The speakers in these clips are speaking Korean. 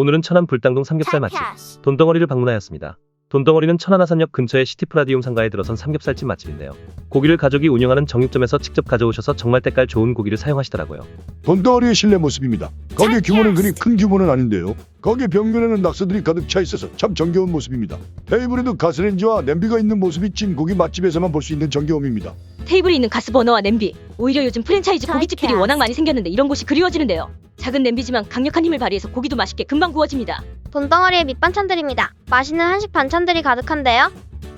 오늘은 천안 불당동 삼겹살 맛집 돈덩어리를 방문하였습니다. 돈덩어리는 천안 하산역 근처의 시티프라디움 상가에 들어선 삼겹살집 맛집인데요. 고기를 가족이 운영하는 정육점에서 직접 가져오셔서 정말 때깔 좋은 고기를 사용하시더라고요. 돈덩어리의 실내 모습입니다. 가게 규모는 그리 큰 규모는 아닌데요. 가게 벽면에는 낙서들이 가득 차 있어서 참 정겨운 모습입니다. 테이블에도 가스레인지와 냄비가 있는 모습이 찐 고기 맛집에서만 볼 수 있는 정겨움입니다. 테이블에 있는 가스버너와 냄비. 오히려 요즘 프랜차이즈 고깃집들이 워낙 많이 생겼는데 이런 곳이 그리워지는데요. 작은 냄비지만 강력한 힘을 발휘해서 고기도 맛있게 금방 구워집니다. 돈덩어리의 밑반찬들입니다. 맛있는 한식 반찬들이 가득한데요.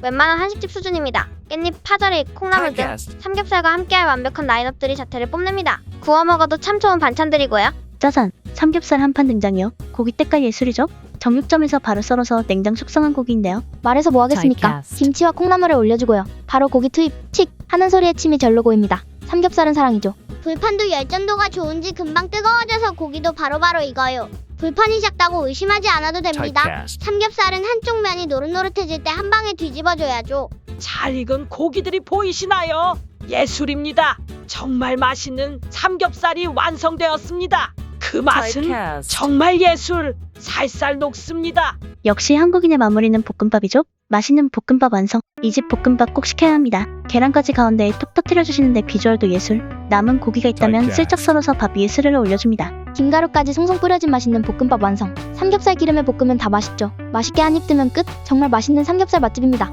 웬만한 한식집 수준입니다. 깻잎, 파절이, 콩나물 등 삼겹살과 함께할 완벽한 라인업들이 자태를 뽐냅니다. 구워 먹어도 참 좋은 반찬들이고요. 짜잔, 삼겹살 한 판 등장이요. 고기 때깔 예술이죠? 정육점에서 바로 썰어서 냉장 숙성한 고기인데요. 말해서 뭐 하겠습니까? 김치와 콩나물을 올려주고요. 바로 고기 투입, 칙 하는 소리에 침이 절로 고입니다. 삼겹살은 사랑이죠. 불판도 열전도가 좋은지 금방 뜨거워져서 고기도 바로바로 익어요. 불판이 작다고 의심하지 않아도 됩니다. 삼겹살은 한쪽 면이 노릇노릇해질 때 한 방에 뒤집어줘야죠. 잘 익은 고기들이 보이시나요? 예술입니다. 정말 맛있는 삼겹살이 완성되었습니다. 그 맛은 정말 예술. 살살 녹습니다. 역시 한국인의 마무리는 볶음밥이죠? 맛있는 볶음밥 완성. 이 집 볶음밥 꼭 시켜야 합니다. 계란까지 가운데에 톡 터트려주시는데 비주얼도 예술. 남은 고기가 있다면 슬쩍 썰어서 밥 위에 스르르 올려줍니다. 김가루까지 송송 뿌려진 맛있는 볶음밥 완성. 삼겹살 기름에 볶으면 다 맛있죠. 맛있게 한입 뜨면 끝. 정말 맛있는 삼겹살 맛집입니다.